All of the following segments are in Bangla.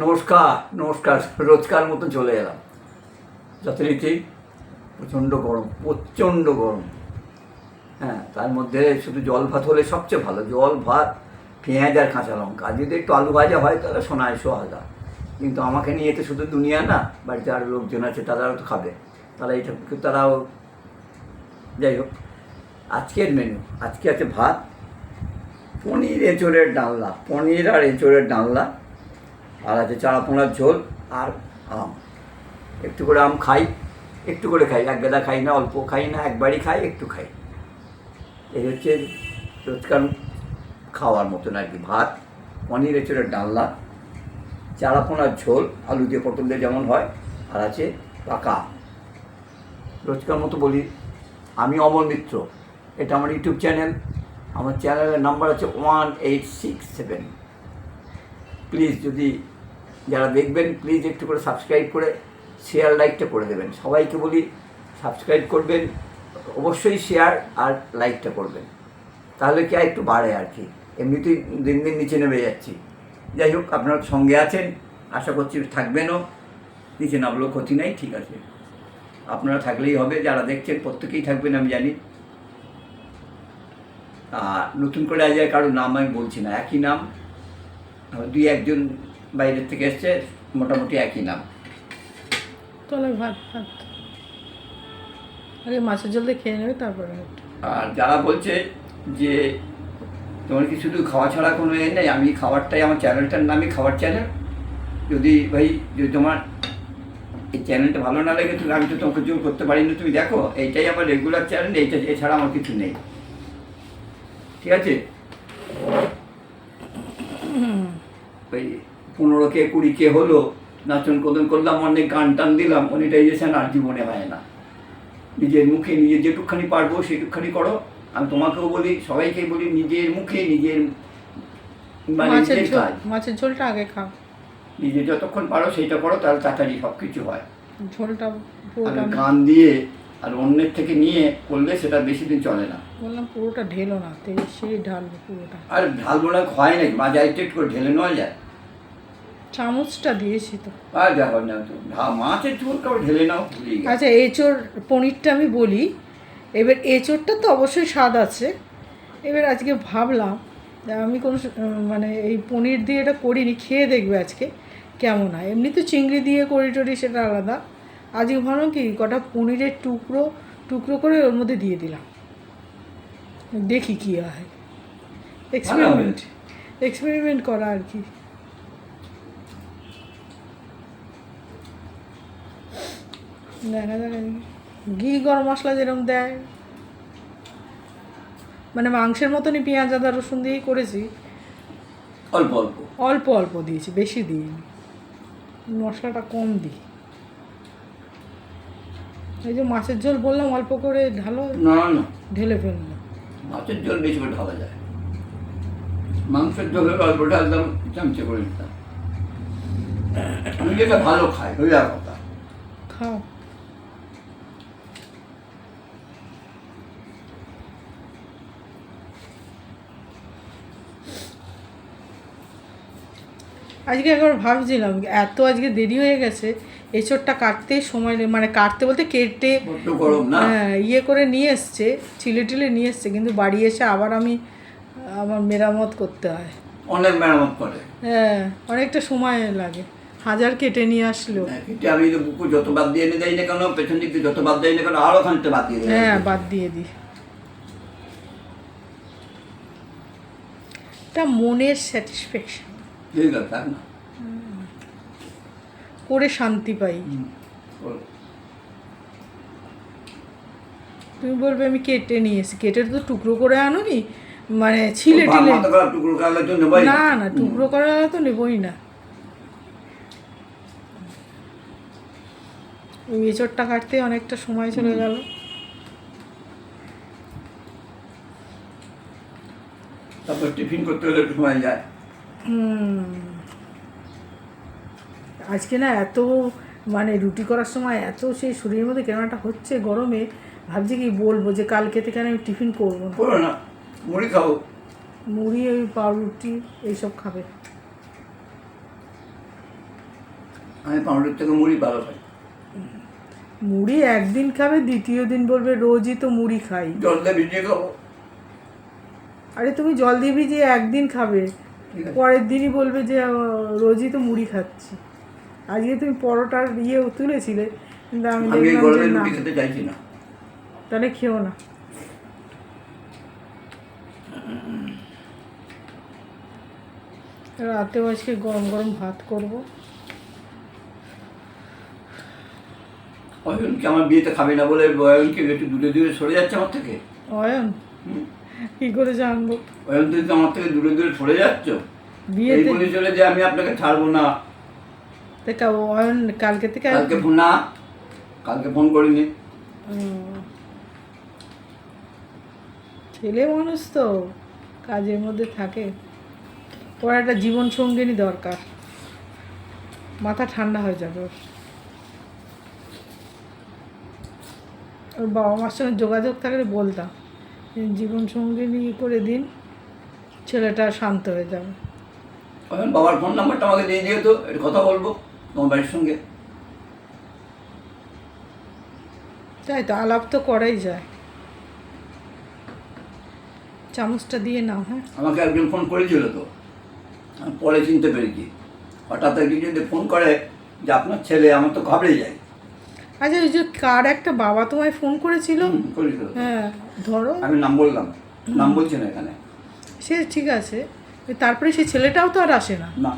নমস্কার নমস্কার, রোজকার মতো চলে এলাম। যথারীতি প্রচণ্ড গরম প্রচণ্ড গরম। হ্যাঁ তার মধ্যে শুধু জল ভাত হলে সবচেয়ে ভালো। জল, ভাত, পেঁয়াজ আর কাঁচা লঙ্কা। আর যদি একটু আলু ভাজা হয়, তাহলে সোনায় সোহাগা কিন্তু আমাকে নিয়ে তো শুধু দুনিয়া না, বাড়িতে আরও লোকজন আছে, তারাও তো খাবে। তারা এইটা তারাও যাই হোক, আজকের মেনু আজকে আছে ভাত, পনির এঁচড়ের ডালনা। পনির আর এঁচড়ের ডালনা। আর আছে চারা পোনার ঝোল আর আম। একটু করে আম খাই, একটু করে খাই, এক গাদা খাই না, অল্প খাই না, একবারই খাই, একটু খাই। এই হচ্ছে রোজকার খাওয়ার মতন আর কি, ভাত, পনির, এঁচড়ের ডালনা চারা পোনার ঝোল, আলু দিয়ে পটল দিয়ে যেমন হয়, আর আছে পাকা রোজকার মতো বলি, আমি অমল মিত্র, এটা আমার ইউটিউব চ্যানেল, আমার চ্যানেলের নাম্বার আছে one eight six seven. Please যদি যারা দেখবেন প্লিজ একটু করে সাবস্ক্রাইব করে শেয়ার লাইকটা করে দেবেন। সবাইকে বলি সাবস্ক্রাইব করবেন, অবশ্যই শেয়ার আর লাইকটা করবেন। তাহলে কি আর একটু বাড়ে আর কি? এমনিতেই দিন দিন নিচে নেমে যাচ্ছি। যাই হোক, আপনারা সঙ্গে আছেন, আশা করছি থাকবেনও। নিচে নামলেও ক্ষতি নেই, ঠিক আছে। আপনারা থাকলেই হবে, যারা দেখছেন, প্রত্যেকেই থাকবেন, আমি জানি। নতুন করে আজ কারোর নাম আমি বলছি না, একই নাম। দুই একজন বাইরের থেকে এসছে মোটামুটি একই নাম। তাহলে ভাত ভাত। আগে মাছের জল দিয়ে খেয়ে নেবে তারপরে আর যারা বলছে যে তোমার কি শুধু খাওয়া ছাড়া কোনো এ নেই আমি খাবারটাই আমার চ্যানেলটার নামই খাবার চ্যানেল। যদি ভাই যদি তোমার এই চ্যানেলটা ভালো না লাগে তুমি আমি তো তোমাকে জোর করতে পারি না। তুমি দেখো এইটাই আমার রেগুলার চ্যানেল এইটা এছাড়া আমার কিছু নেই। ঠিক আছে? ওই পনেরো কে কুড়ি কে হলো নাচন কদন করলাম অনেক গান টান দিলাম মনিটাইজেশন আর জীবনে হয় না। নিজের মুখে নিজে যেটুকখানি পারব সেটুকখানি করো। আমি তোমাকেও বলি সবাইকে বলি নিজের মুখে নিজের মানে মাছের ঝোলটা আগে খাও। নিজে যতক্ষণ পারো সেইটা করো তাহলে তাড়াতাড়ি সব কিছু হয়। ঝোলটা গান দিয়ে আর অন্যের থেকে নিয়ে করলে সেটা বেশি দিন চলে না। বললাম পুরোটা ঢেলো না সেই ঢালবে পুরোটা। আর ঢালবো না হয় নাকি? মাঝে একটু করে ঢেলে নেওয়া যায়। চামচটা দিয়েছি তো। আর যা না তো মাছের ঝোল কাউ ঢেলে নাও আচ্ছা এঁচোড় পনিরটা আমি বলি এবার এঁচোড়টা তো অবশ্যই স্বাদ আছে। এবার আজকে ভাবলাম আমি কোনো মানে এই পনির দিয়ে এটা করিনি খেয়ে দেখবে আজকে কেমন হয়। এমনি তো চিংড়ি দিয়ে করি টরি সেটা আলাদা। আজকে ভাবলাম কি কটা পনিরের টুকরো টুকরো করে ওর মধ্যে দিয়ে দিলাম। দেখি কী হয়। এক্সপেরিমেন্ট এক্সপেরিমেন্ট করা আর কি। দেখা আমি। ঘি গরম মশলা যেরকম দেয়। মানে মাংসের মতনই পেঁয়াজ আদা রসুন দিয়েই করেছি। অল্প অল্প। অল্প অল্প দিয়েছি বেশি দিইনি। মশলাটা কম দিই। এই যে মাছের ঝোল বললাম অল্প করে ঢালো না না। ঢেলে ফেলল মাছের ঝোল বেশি করে ঢালা যায়। মাংসের ঝোলের অল্পটা একদম চামচে করে নিতাম। আমি যেটা ভালো খাই ওই আর কথা। খাও। আজকে একবার ভাবছিলাম এত আজকে দেরি হয়ে গেছে এঁচড়টা কাটতে সময় নেই মানে কাটতে বলতে কেটে গরম হ্যাঁ ইয়ে করে নিয়ে এসছে চিলে টিলে নিয়ে এসছে কিন্তু বাড়ি এসে আবার আমি আমার মেরামত করতে হয়। অনেক মেরামত করে। হ্যাঁ অনেকটা সময় লাগে হাজার কেটে নিয়ে আসলেও কিন্তু আমি বুকু যত বাদ দিয়ে এনে দেয় না কেন পেছন দিক যত বাদ দেয় না কেন আরও খানিকটা বাদ দিয়ে হ্যাঁ বাদ দিয়ে দিই। এটা মনের স্যাটিসফ্যাকশন করে শান্তি পাই। তুমি বলবে আমি কেটে নিয়ে এসি কেটে তো টুকরো করে আনো নি মানে ছিলে টিলে। না। না টুকরো করা তো নেবই না। ওই এঁচড়টা কাটতে অনেকটা সময় চলে গেল। তারপর টিফিন করতে হলে একটু সময় যায়। আজকে না এত মানে রুটি করার সময় এত সেই শরীরের মধ্যে কেমন একটা হচ্ছে গরমে ভাবছি কি বলব যে কালকে থেকে আমি টিফিন করব না মুড়ি খাও। মুড়ি ওই পাউরুটি এইসব খাবে। আমি পাউরুটির থেকে মুড়ি ভালো খাই। মুড়ি একদিন খাবে দ্বিতীয় দিন বলবে রোজই তো মুড়ি খাই। জল দিয়ে ভিজিয়ে খাব। আরে তুমি জল দিয়ে ভিজিয়ে একদিন খাবে। পরের দিনই বলবে যে রোজই তো মুড়ি খাচ্ছি। আজকে তুমি পরোটার ইয়ে তুলেছিলে কিন্তু আমি আমি দেখলাম যে না। চাইছি না। তাহলে খেও না। রাতেও আজকে গরম গরম ভাত করব। অয়নকে আমার বিয়েতে খাবে না বলে অয়নকে একটু দূরে দূরে সরে যাচ্ছে আমার থেকে? অয়ন? হুম। কি করে জানব? তুমি তো আমার থেকে দূরে দূরে সরে যাচ্ছ? এই বলে চলে যে আমি আপনাকে ছাড়বো না। অয়ন কালকে থেকে কালকে ফোন না। কালকে ফোন করিনি। ছেলে মানুষ তো কাজের মধ্যে থাকে। ওর একটা জীবন সঙ্গিনী দরকার। মাথা ঠান্ডা হয়ে যাবে ওর। ওর বাবা মার সঙ্গে যোগাযোগ থাকলে বলতাম। জীবন সঙ্গিনী করে দিন ছেলেটা শান্ত হয়ে যাবে। বাবার ফোন নাম্বারটা আমাকে দিয়ে দিও তো একটু কথা বলব তোমার বাড়ির সঙ্গে। তাই তো আলাপ তো করাই যায়। চামচটা দিয়ে নাও হ্যাঁ। আমাকে একজন ফোন করেছিল তো আমি পরে চিনতে পেরেছি। হঠাৎ একদিন যদি ফোন করে যে আপনার ছেলে আমার তো ঘাবড়ে যায়। আচ্ছা ওই যে কার একটা বাবা তোমায় ফোন করেছিল? হ্যাঁ ধরো। আমি নাম বললাম। নাম বলছি না এখানে। সে ঠিক আছে। তারপরে সেই ছেলেটাও তো আর আসে না? না।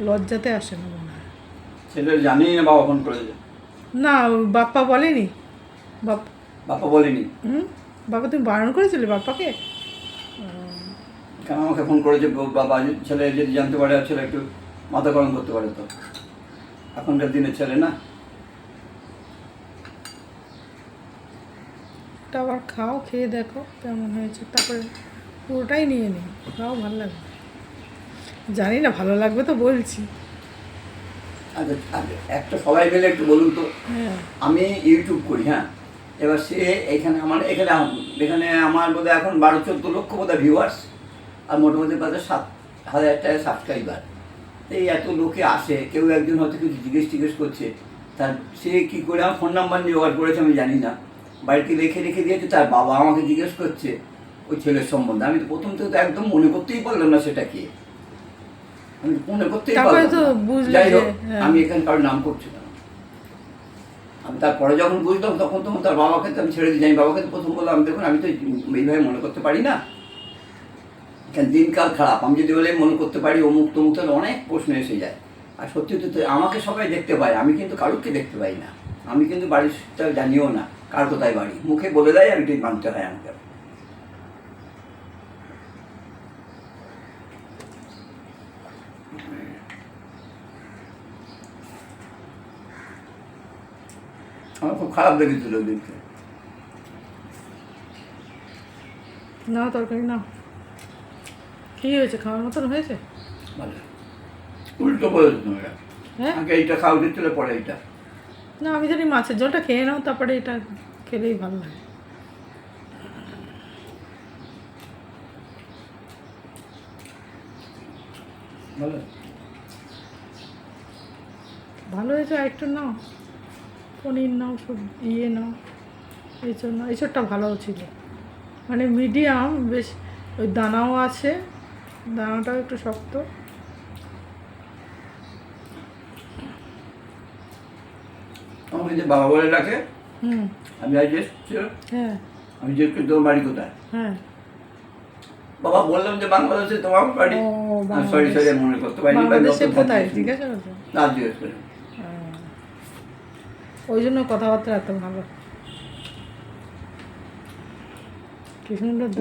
লজ্জাতে আসে না মনে হয়। ছেলে জানিই না বাবা ফোন করেছে। না বাপ্পা বলেনি? বাপ বাবা বলেনি। হুম? বাবা তুমি বারণ করেছিলে বাপ্পাকে? কেন আমাকে ফোন করেছে? বাবা ছেলে যদি জানতে পারে ছেলে একটু মাথা গরম করতে পারে তো। এখনকার দিনের ছেলে না? ওটা আবার খাও খেয়ে দেখো কেমন হয়েছে। তারপরে পুরোটাই নিয়ে নিও খাও ভালো লাগবে। জানি না ভালো লাগবে তো বলছি। আচ্ছা আচ্ছা, একটা সবাই মিলে একটু বলুন তো। হ্যাঁ। আমি ইউটিউব করি হ্যাঁ? এবার সে এখানে আমার এখানে এখানে আমার বোধহয় এখন বারো চোদ্দ লক্ষ বোধহয় ভিউয়ার্স আর মোটামুটি বোধহয় সাত হাজার টাকা সাবস্ক্রাইবার এই এত লোকে আসে কেউ একজন হয়তো কিছু জিজ্ঞেস টিজ্ঞেস করছে তার সে কী করে আমার ফোন নাম্বার জোগাড় করেছে আমি জানি না। বাড়িতে রেখে রেখে দিয়েছে তার বাবা আমাকে জিজ্ঞেস করছে ওই ছেলের সম্বন্ধে। আমি তো প্রথম থেকে তো একদম মনে করতেই পারলাম না সেটা কি। আমি মনে করতেই পারলাম। যাই হোক হ্যাঁ। আমি এখানে কারোর নাম করছি না। আমি তারপরে যখন বুঝলাম তখন তখন তার বাবাকে তো আমি ছেড়ে দিই আমি বাবাকে তো প্রথম বললাম দেখুন আমি তো এইভাবে মনে করতে পারি না। কেন দিনকাল খারাপ। আমি যদি বলে মনে করতে পারি অমুক তমুক তাহলে অনেক প্রশ্ন এসে যায়। আর সত্যি তো আমাকে সবাই দেখতে পায়। আমি কিন্তু কারোকে দেখতে পাই না। আমি কিন্তু বাড়িটা জানিও না। কার কোথায় বাড়ি। মুখে বলে দেয় আমি ঠিক মানতে হয় আমাকে আমার খুব খারাপ লেগেছিল ওদিনকে না তরকারি না। কী হয়েছে? খাওয়ার মতন হয়েছে? ভালো। উল্টো তোমরা হ্যাঁ? আগে এইটা খাওয়া উচিত ছিল পরে এইটা। না আমি জানি মাছের জলটা খেয়ে নাও তারপরে এটা খেলেই ভালো লাগে। ভালো? হয়েছে একটু নাও। পনির নাও সব ইয়ে নাও এঁচড় নাও এঁচড়টা ভালো ছিল। মানে মিডিয়াম বেশ ওই দানাও আছে দানাটাও একটু শক্ত। আমাকে যে বাবা বলে ডাকে আমি আজ এসেছি হ্যাঁ। আমি যে তোমার বাড়ি কোথায়? হ্যাঁ। বাবা বললাম যে বাংলাদেশে তোমার বাড়ি। সরি সরি মনে করতে করছ? না জিজ্ঞেস করি। ওই জন্য কথাবার্তা এত ভালো।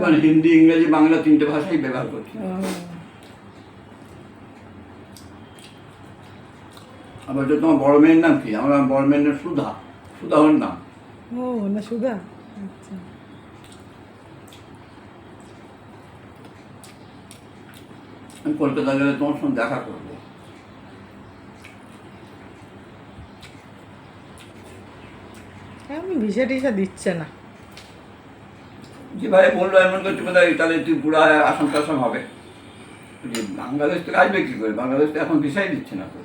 মানে হিন্দি ইংরেজি বাংলা তিনটে ভাষাই ব্যবহার করছি ও, আবার যে তোমার বড় মেয়ের নাম কি? আমার বড় মেয়ের নাম সুধা। সুধা ওর নাম। ও না সুধা? আচ্ছা। আমি কলকাতা গেলে তোমার সঙ্গে দেখা করব। আমি ভিসা টিসা দিচ্ছে না। যেভাবে বলল এমন করছে কোথায়? তাহলে তুই পুরা আসাম টাসাম হবে। যে বাংলাদেশ থেকে আসবে কী করে? বাংলাদেশ তো এখন ভিসাই দিচ্ছে না তো।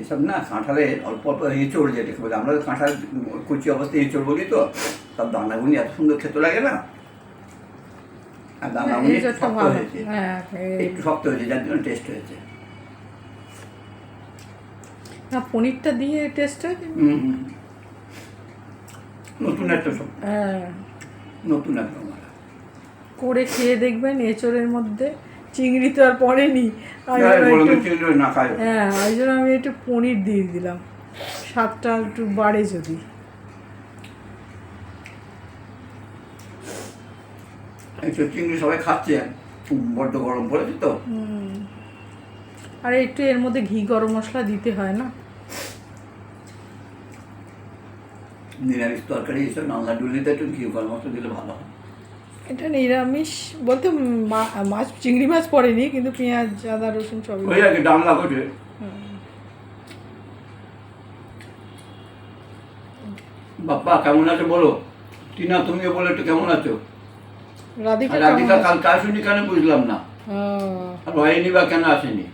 এসব না কাঁঠালে অল্প অল্প এঁচড় যেটাকে বলে আমরা তো কাঁঠাল কুচি অবস্থায় এঁচড় বলি তো তার দানাগুলি এত সুন্দর খেতে লাগে না? আর দানাগুলি একটু শক্ত হয়েছে। হ্যাঁ একটু শক্ত হয়েছে যার জন্য টেস্ট হয়েছে। না পনিরটা দিয়ে টেস্ট হয়। নতুন একটা সব হ্যাঁ। নতুন একটা করে খেয়ে দেখবেন এঁচড়ের মধ্যে। চিংড়ি তো আর পড়েনি। হ্যাঁ, হ্যাঁ ওই জন্য আমি একটু পনির দিয়ে দিলাম। স্বাদটা একটু বাড়ে যদি। চিংড়ি সবাই খাচ্ছে বড্ড গরম পড়েছে তো। হুম। আর একটু এর মধ্যে ঘি গরম মশলা দিতে হয় না? নিরামিষ তরকারি এসব নাল্লা ডুলিতে একটু ঘি গরম মশলা দিলে ভালো হয়। এটা নিরামিষ বলতে মাছ চিংড়ি মাছ পড়েনি কিন্তু পেঁয়াজ আদা রসুন সবই ওই আর কি ডালনা করছে বাপ্পা কেমন আছো বলো? টিনা তুমিও বলো একটু কেমন আছো? রাধিকা রাধিকা আছে? কালকে আসুনি কেন বুঝলাম না। আর হয়নি বা কেন আসেনি?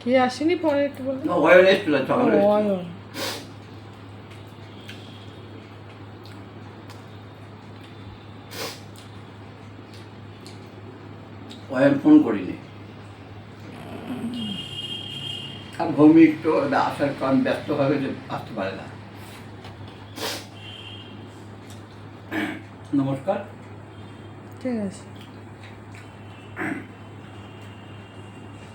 কে আসেনি পরে একটু বলো না, অয়ন এসছিল সকালে অয়ন। অয়ন ফোন করিনি। আর ভৌমিক তো আসার কারণ ব্যস্ত হবে যে আসতে পারে না। নমস্কার। ঠিক আছে।